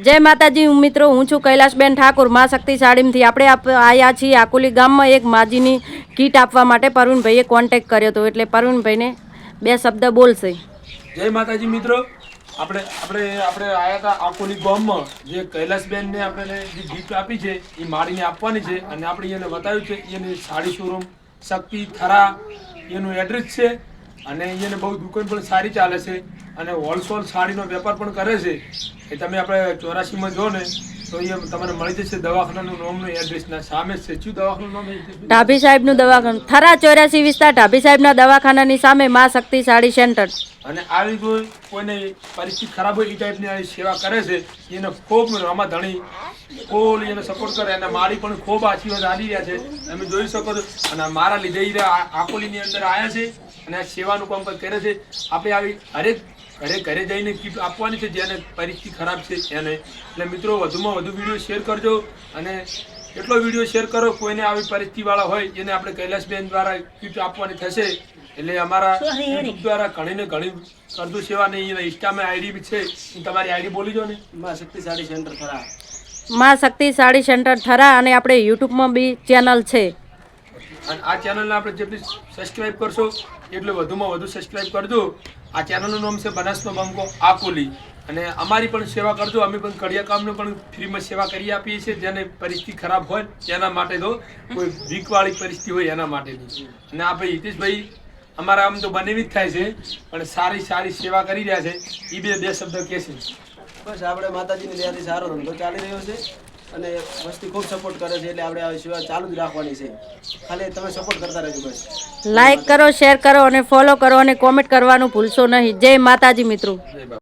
જય માતાજી મિત્રો, હું છું કૈલાશબેન ઠાકોર. મા શક્તિ આપણે આવ્યા છીએ આકુલી ગામમાં એક માજીની કીટ આપવા માટે પરવીનભાઈએ કોન્ટેક કર્યો હતો. એટલે પરવીનભાઈને બે શબ્દ બોલશે. જય માતાજી મિત્રો. આપણે આપણે આપણે આવ્યા હતા આકુલી ગામમાં. જે કૈલાશબેનને આપણે જે ગિફ્ટ આપી છે, એ માળીને આપવાની છે. અને આપણે એને બતાવ્યું છે, એની સાડી શોરૂમ શક્તિ, થરા, એનું એડ્રેસ છે. અને એને બહુ દુકાન પણ સારી ચાલે છે અને હોલસેલ સાડીનો વેપાર પણ કરે છે. એ તમે આપણે ચોરાસીમાં જો ને તો એ તમને મળી જશે દવાખાનાનું નામનું એડ્રેસના સામે છે. શું દવાખાનું નામ ઢાભી સાહેબનું દવાખાનું. થરા ચોર્યાસી વિસ્તાર ઢાભી સાહેબના દવાખાનાની સામે મા શક્તિ સાડી સેન્ટર. અને આવી કોઈ કોઈને પરિસ્થિતિ ખરાબ હોય એ ટાઈપની સેવા કરે છે એને ખૂબ રમા ધણી ફૂલ એને સપોર્ટ કરે અને મારી પણ ખૂબ આશીર્વાદ આવી રહ્યા છે. તમે જોઈ શકો છો. અને મારા લીધે આકોલીની અંદર આવ્યા છે. અને આ સેવાનું કામ પણ કરે છે. આપણે આવી હરેક ઘરે ઘરે જઈને કીટ આપવાની છે જેને પરિસ્થિતિ ખરાબ છે એને. એટલે મિત્રો વધુમાં વધુ વીડિયો શેર કરજો અને એટલો વીડિયો શેર કરો કોઈને આવી પરિસ્થિતિવાળા હોય એને આપણે કૈલાસબેન દ્વારા કીટ આપવાની થશે. એટલે અમારા યુટ્યુબ દ્વારા ઘણી ને ઘણી કરજો સેવા નહીં એના ઇન્સ્ટામાં આઈડી બી છે. હું તમારી આઈડી બોલી દો ને? માં શક્તિશાળી સેન્ટર થરા. મા શક્તિશાળી સેન્ટર થરા અને આપણે યુટ્યુબમાં બી ચેનલ છે. અને આ ચેનલને આપણે જેટલી સબસ્ક્રાઇબ કરશો, એટલું વધુમાં વધુ સબસ્ક્રાઇબ કરજો. આ ચેનલનું નામ છે બનાસનો બંકો આકોલી. અને અમારી પણ સેવા કરજો. અમે પણ કડિયા કામનો પણ ફ્રીમાં સેવા કરી આપીએ છીએ. જેને પરિસ્થિતિ ખરાબ હોય, તેના માટે તો કોઈ વીકવાળી પરિસ્થિતિ હોય, એના માટેની અને આ ભાઈ હિતેશભાઈ, અમારા આમ તો બનેવી જ થાય છે, પણ સારી સારી સેવા કરી રહ્યા છે. એ બે બે શબ્દ કહે છે. બસ, આપણે માતાજીની દયાથી સારો ધંધો ચાલી રહ્યો છે. અને વસ્તી ખૂબ સપોર્ટ કરે છે એટલે આપણે આ સેવા ચાલુ જ રાખવાની છે. ખાલી તમે સપોર્ટ કરતા રહેજો બસ. લાઈક કરો શેર કરો અને ફોલો કરો અને કોમેન્ટ કરવાનું ભૂલશો નહીં. જય માતાજી મિત્રો.